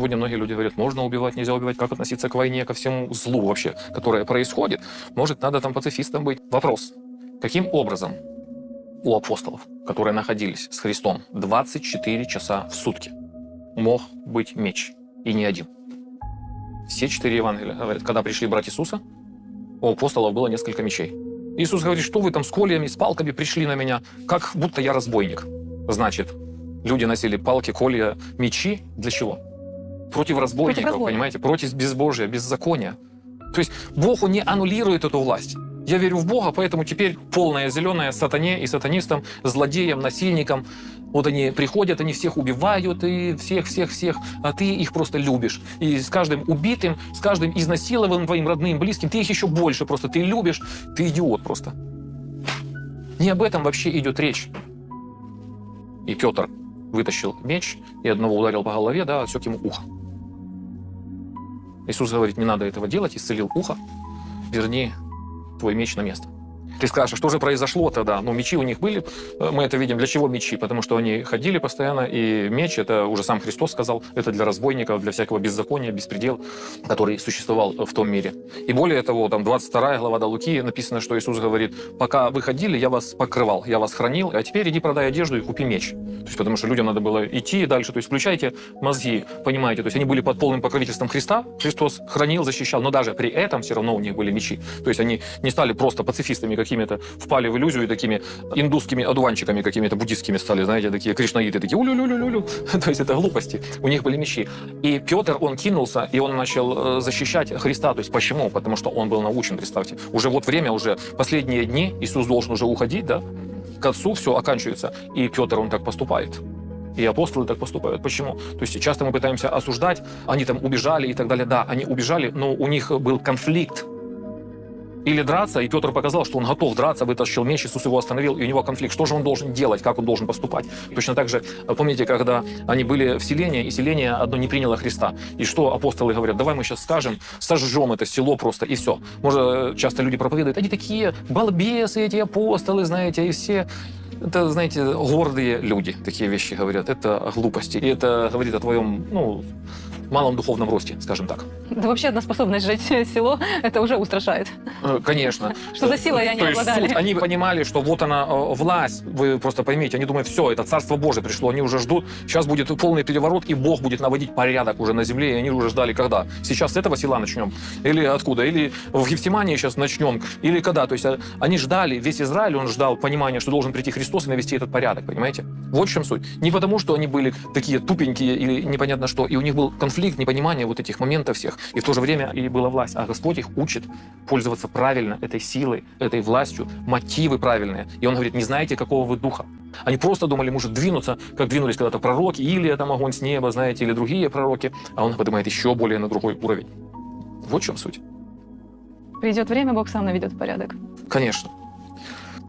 Сегодня многие люди говорят, можно убивать, нельзя убивать, как относиться к войне, ко всему злу вообще, которое происходит. Может, надо там пацифистом быть. Вопрос. Каким образом у апостолов, которые находились с Христом 24 часа в сутки, мог быть меч? И не один. Все четыре Евангелия говорят, когда пришли брать Иисуса, у апостолов было несколько мечей. Иисус говорит, что вы там с кольями, с палками пришли на меня, как будто я разбойник. Значит, люди носили палки, колья, мечи. Для чего? Против разбойников, разбойников. понимаете? Против безбожия, беззакония. То есть Бог, Он не аннулирует эту власть. Я верю в Бога, поэтому теперь полная зеленая сатане и сатанистам, злодеям, насильникам. Вот они приходят, они всех убивают, и всех-всех-всех, а ты их просто любишь. И с каждым убитым, с каждым изнасилованным твоим родным, близким, ты их еще больше просто, ты любишь, ты идиот просто. Не об этом вообще идет речь. И Петр вытащил меч и одного ударил по голове, да, отсек ему ухо. Иисус говорит, не надо этого делать, исцелил ухо, верни твой меч на место. Ты скажешь, а что же произошло тогда? Ну, мечи у них были, э, мы это видим. Для чего мечи? Потому что они ходили постоянно, и меч, это уже сам Христос сказал, это для разбойников, для всякого беззакония, беспредел, который существовал в том мире. И более того, там 22 глава до Луки написано, что Иисус говорит, пока вы ходили, я вас покрывал, я вас хранил, а теперь иди продай одежду и купи меч. То есть, потому что людям надо было идти дальше. То есть, включайте мозги, понимаете. То есть, они были под полным покровительством Христа, Христос хранил, защищал, но даже при этом все равно у них были мечи. То есть, они не стали просто пацифистами какими-то, впали в иллюзию и такими индусскими одуванчиками какими-то буддийскими стали, знаете, такие кришнаиты, такие улю-лю-лю-лю. То есть, это глупости. У них были мечи. И Петр, он кинулся, и он начал э, защищать Христа. То есть, почему? Потому что он был научен, представьте. Уже вот время, уже последние дни, Иисус должен уже уходить, да? к отцу все оканчивается. И Петр, он так поступает. И апостолы так поступают. Почему? То есть часто мы пытаемся осуждать, они там убежали и так далее. Да, они убежали, но у них был конфликт. Или драться, и Петр показал, что он готов драться, вытащил меч, Иисус его остановил, и у него конфликт. Что же он должен делать, как он должен поступать? Точно так же, помните, когда они были в селении, и селение одно не приняло Христа. И что апостолы говорят? Давай мы сейчас скажем, сожжем это село просто, и все. Может, часто люди проповедуют, они такие балбесы, эти апостолы, знаете, и все это, знаете, гордые люди такие вещи говорят. Это глупости. И это говорит о твоем, ну, малом духовном росте, скажем так. Да вообще одна способность жить село, это уже устрашает. Э, Конечно. Что за силой они То есть они понимали, что вот она э, власть, вы просто поймите, они думают, все, это Царство Божие пришло, они уже ждут, сейчас будет полный переворот, и Бог будет наводить порядок уже на земле, и они уже ждали, когда. Сейчас с этого села начнем? Или откуда? Или в Гефсимании сейчас начнем? Или когда? То есть э, они ждали, весь Израиль, он ждал понимания, что должен прийти Христос и навести этот порядок, понимаете? Вот в чем суть. Не потому, что они были такие тупенькие или непонятно что, и у них был конфликт, непонимание вот этих моментов всех, и в то же время и была власть. А Господь их учит пользоваться правильно этой силой, этой властью, мотивы правильные. И Он говорит, не знаете, какого вы духа. Они просто думали, может двинуться, как двинулись когда-то пророки, или там огонь с неба, знаете, или другие пророки, а Он поднимает еще более на другой уровень. Вот в чем суть. Придет время, Бог сам наведет порядок. Конечно.